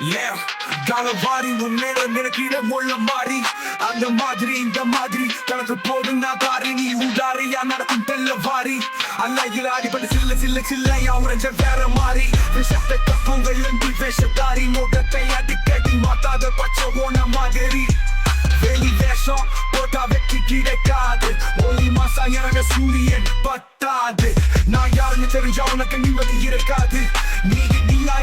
Yeah, காலவாரி முன்னேற நினைக்கிற முள்ள மாறி. அந்த மாதிரி இந்த மாதிரி. தனக்கு போதும் நான் தாரி நீ உதாரியா நடக்கும் தெல்ல வாரி. அன்னையில் அடிபட்டு சில்ல சில்ல சில்லையா உறைஞ்ச வேற மாறி. விஷத்தை கப்பங்கள் என்று வேஷத்தாரி. முகத்தை அடிக்கடி மாத்தாத பச்சை ஓன மாதிரி. வெளி வேஷம் போட்டா வெற்றி கிடைக்காது. ஒளி மாசா இறங்க சூரியன் பத்தாது நான் யாருன்னு தெரிஞ்சா உனக்கு நிம்மதி இருக்காது.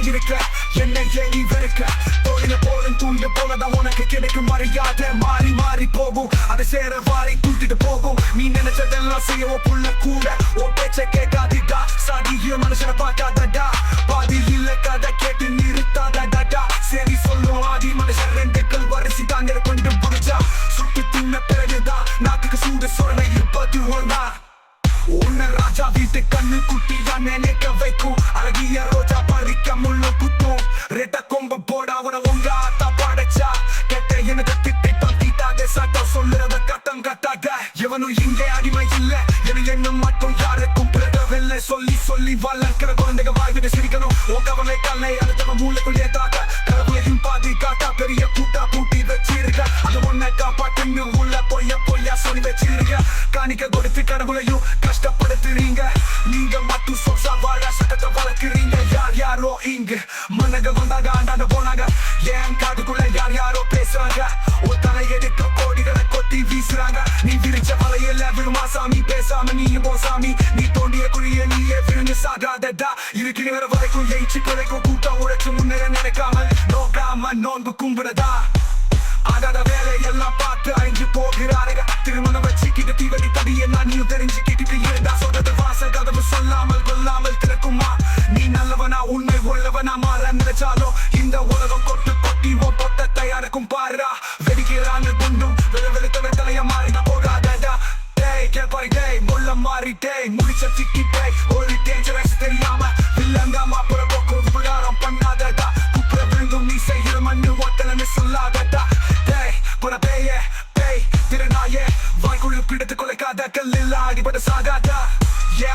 நீ நீயா இருக்க என்னை ஏறி வெறுக்க. தோழில போலும் தூண்ட போலதான் உனக்கு கிடைக்கும் மரியாதை. மாறி மாறி போகும் அதை சேர வாரி தூக்கிட்டு போகும். நீ நினைச்சதெல்லாம் செய்யவோ புள்ள கூட. ஓ பேச்ச கேட்காதிடா. சாதிய மனுஷனை பார்க்காதடா. பாதி இல்ல கதை கேட்டு நிறுத்தாதடா சரி சொல்லும் ஆதி மனுஷன் ரெண்டு கல் வரிசி தாங்க கொண்டு புடிச்சா. சுட்டு தின்ன பிறகுதான் நாக்குக்கு சூடு சொரணை இருப்பது ஒன்னா உன்னை ராஜா வீட்டு கண்ணு குட்டி தான் நினைக்க வைக்கும். அழகிய ரோஜா அடிமை இல்ல என எண்ணம் மட்டும் யாருக்கும் பிறகவில்லை சொல்லி சொல்லி வளர்க்கிற குழந்தைங்க வாய்விட்டு சிரிக்கணும். ஓ கவலை கல்லை அடுத்தவன் மூளைக்குள் தாக்க. கடவுளையும் பாதி காட்டா. பெரிய கூட்டா பூட்டி வச்சிருக்க. அது உன்னை காப்பாட்டுன்னு உள்ள பொய்ய பொய்யா சொல்லி வச்சிருக்க. காணிக்க கொடுத்து கடவுளையும் கஷ்டப்படுத்துறீங்க. நீங்க மட்டும் சொசா வாழ சட்டத்தை வளர்க்குறீங்க. யார் யாரோ இங்க மன்னக வந்தாங்க. ஆண்டாண்ட சாகாததா விழுந்து சாகாதடா இருக்கிற வரைக்கும் எயிச்சு கிடைக்கும் கூட்டம் உழைச்சு முன்னேற நினைக்காமல் நோக்காம நோன்பு கும்பிடதா ஆகாத வேலை எல்லாம் பார்த்து அழிஞ்சு போகிறாருங்க திருமணம் வச்சுக்கிட்டு தீவடி தடிய நான் நீயும் தெரிஞ்சுக்கிட்டு இருந்தா சொல்றது வாசல் கதவு சொல்லாமல் கொல்லாமல் திறக்குமா நீ நல்லவனா உண்மை உள்ளவனா அடிபட சாகாதா? யா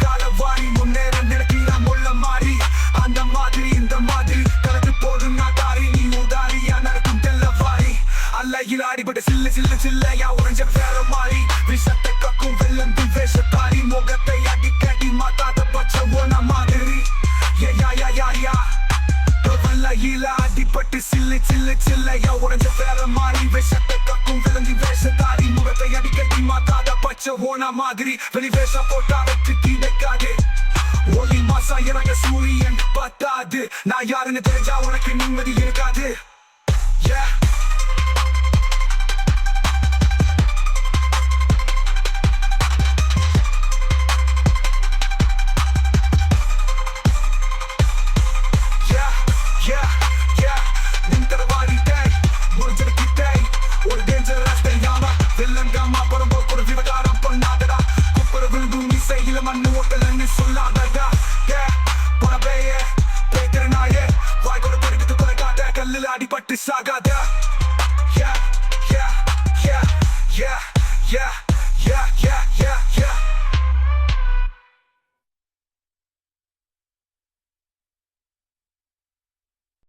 காலவாரி முன்னேற நினைக்கிறா முள்ள மாறி. அந்த மாதிரி இந்த மாதிரி கலந்து போடும் நான் தாரி. நீ உதாரியா நடக்கும் தெல்லவாரி. அல்லையில் அடிபட்ட சில்லு சில்லு சில்லையா உறைஞ்ச வேற மாறி. விஷத்தை கக்கும் வெள்ளந்து வேஷத்தாரி. முகத்தை அடி கட்டி மாத்தாத பச்சை ஓன மாதிரி. யா யா யா யா. யா அடிபட்டு சில்லு சில்லு சில்லையா உறைஞ்ச மாதிரி வெளி வேஷம் போட்டா வெற்றி கிடைக்காது ஒளி மாசா இறங்க சூரியன் பத்தாது. நான் யாருன்னு தெரிஞ்சா உனக்கு நிம்மதி இருக்காது. அடிபட்டு சாகாதா?